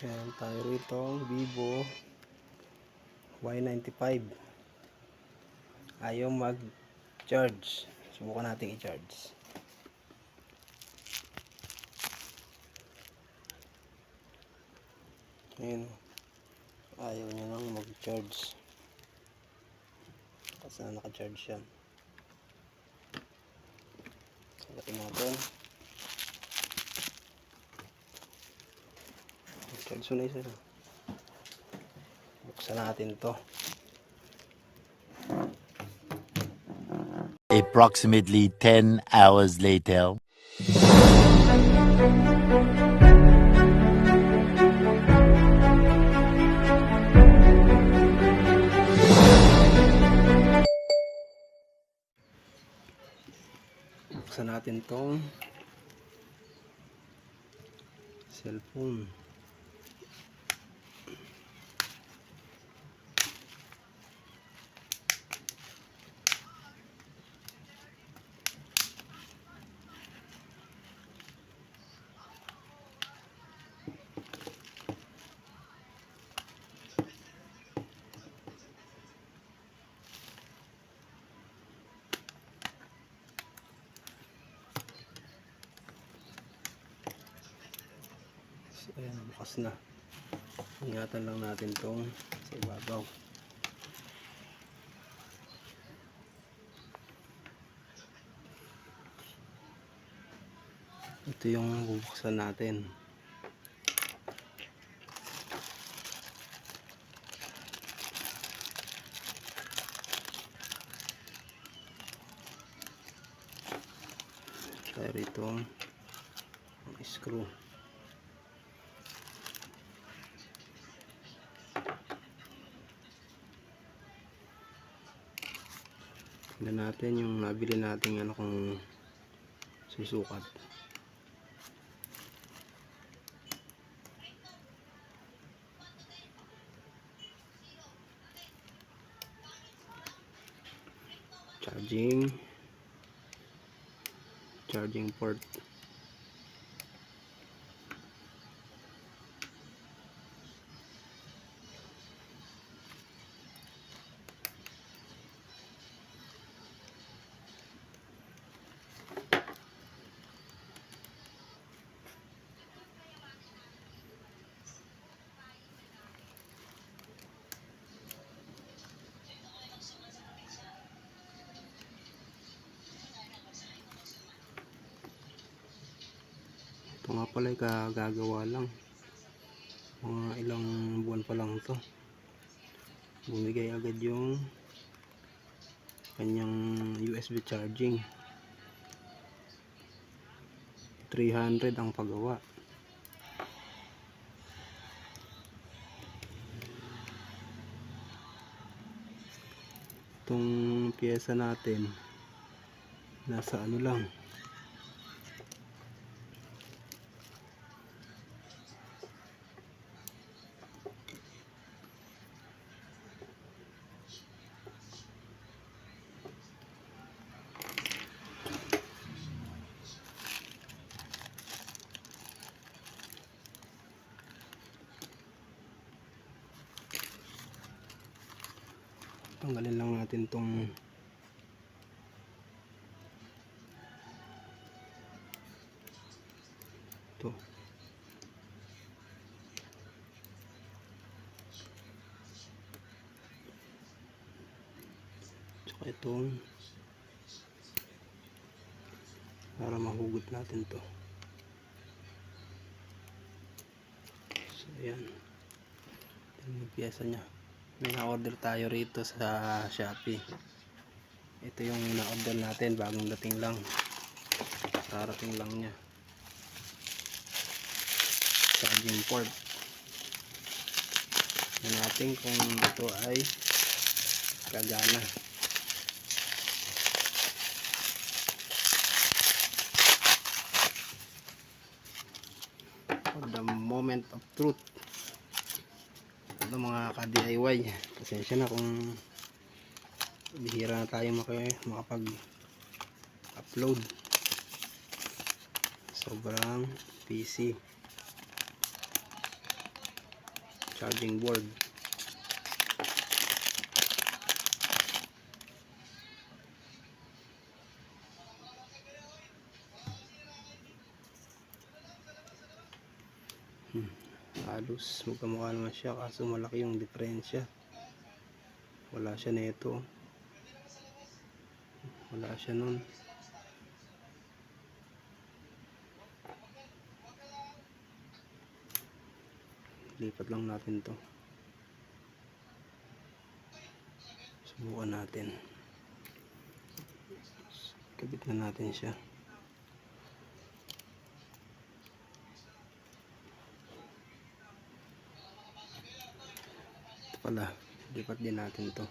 Ayan tayo rito, Vivo Y95. Ayaw mag-charge. Subukan natin i-charge. Ayan. Ayaw niya nang mag-charge. Kasi na naka-charge yan. Sagutin natin. Mo na isa. Buksan natin to. Approximately 10 hours later. Buksan natin tong cellphone. So, ayan, bukas na. Ingatan lang natin tong sa ibabaw. Ito yung bubuksan natin. Kaya rito ang screw. Tignan natin yung nabili nating ano kung susukat. Charging. Charging port. Ito nga pala ay kagagawa lang. Mga ilang buwan pa lang to. Bumigay agad yung kanyang USB charging. 300 ang paggawa. Itong pyesa natin nasa ano lang tanggalin lang natin tong to. Tsaka itong para mahugot natin to. So ayan. Yung pyesa nya may na-order tayo rito sa Shopee. Ito yung na-order natin bagong dating lang. Karating lang nya charging port. Tingnan natin kung ito ay gagana. For the moment of truth ito mga ka-DIY pasensya na kung bihira na tayo maka- makapag upload sobrang busy. Charging board halos magkamukha naman siya kaso malaki yung diferensya. Wala siya nito wala siya nun. Lipat lang natin to. Subukan natin. Kabit na natin siya pala. Lipat din natin to.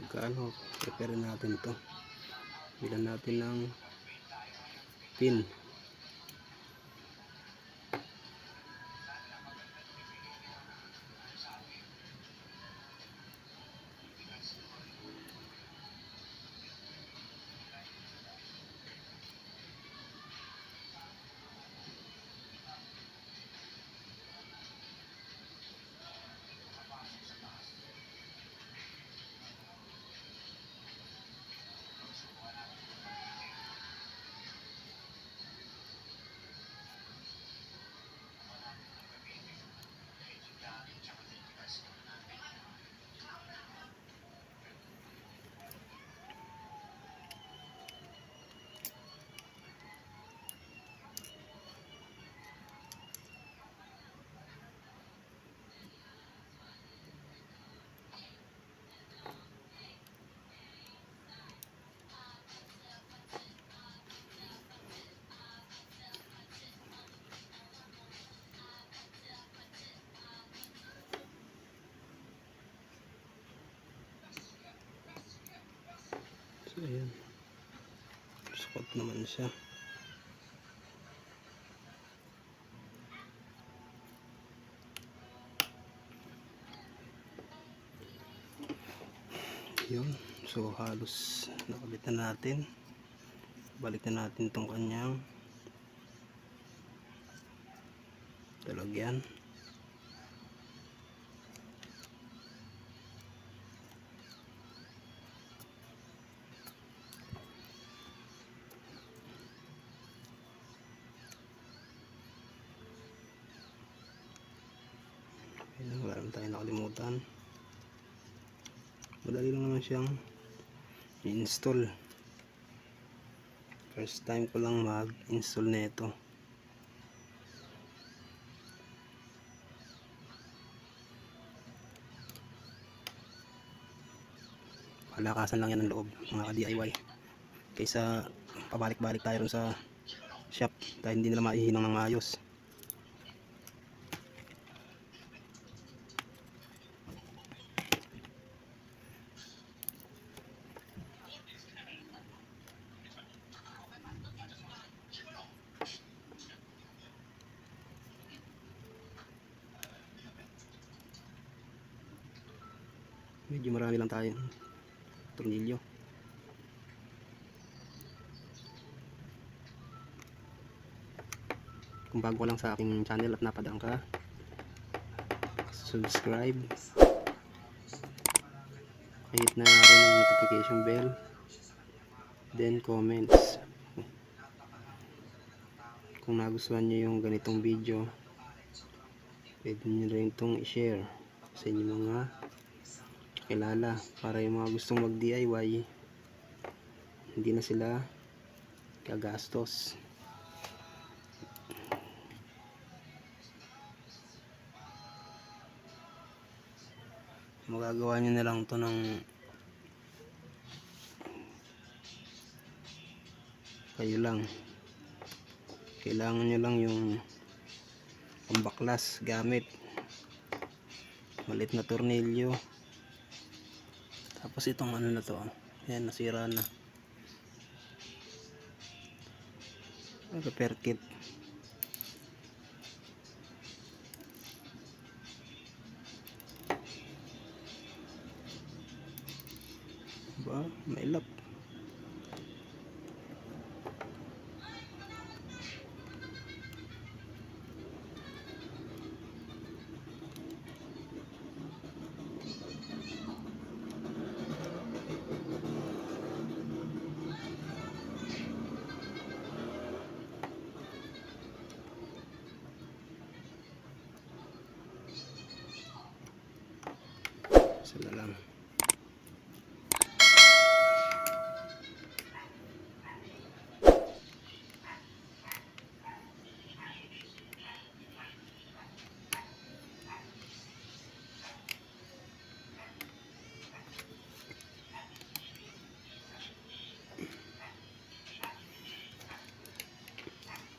Pagkaano prepare natin to. Bilan natin ng pin ayan. Sukot naman siya. Yun. So halos nakabit na natin. Balik na natin tong kanyang talagyan tayo nakalimutan. Madali lang naman siyang i-install. First time ko lang mag-install nito. Palakasan lang yan ng loob mga ka-DIY kaysa pabalik-balik tayo sa shop dahil hindi nila maihinang ng maayos medyo marami lang tayo. Tornilyo. Kung bago lang sa aking channel at napadaan ka subscribe. Hit na rin yung notification bell then comments. Kung nagustuhan nyo yung ganitong video pwede nyo rin itong i-share sa inyong mga kilala para yung mga gustong mag DIY hindi na sila gagastos. Magagawa nyo na lang to ng kayo lang. Kailangan nyo lang yung pambaklas gamit. Malit na tornilyo tapos itong ano na to yan nasira na. Repair kit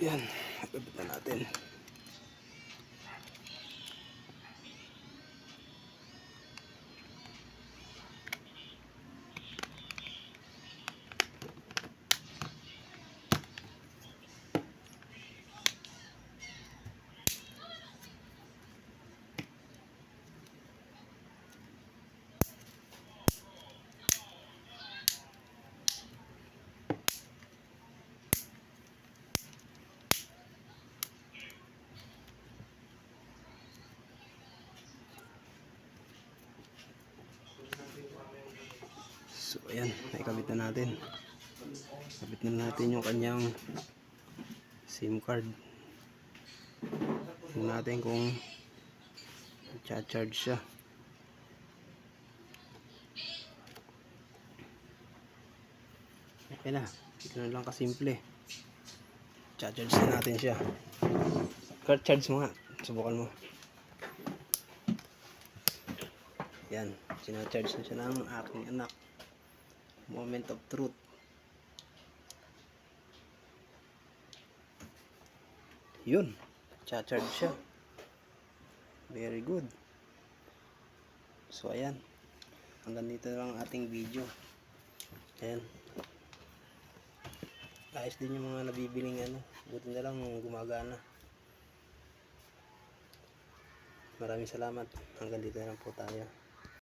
Ayan, ikabit na natin. Ayan, naikabit na natin. Kabit na natin yung kanyang SIM card. Tingnan natin kung charge siya. Okay na. Na lang kasimple. Charge na natin siya. Card charge mo nga. Subukan mo. Yan. Sinacharge na siya ng aking anak. Moment of truth. Yun. Cha-charge siya. Very good. So, ayan. Hanggang dito lang ang ating video. Ayan. Ayos din yung mga nabibiling ano. Buti na lang gumagana. Maraming salamat. Hanggang dito lang po tayo.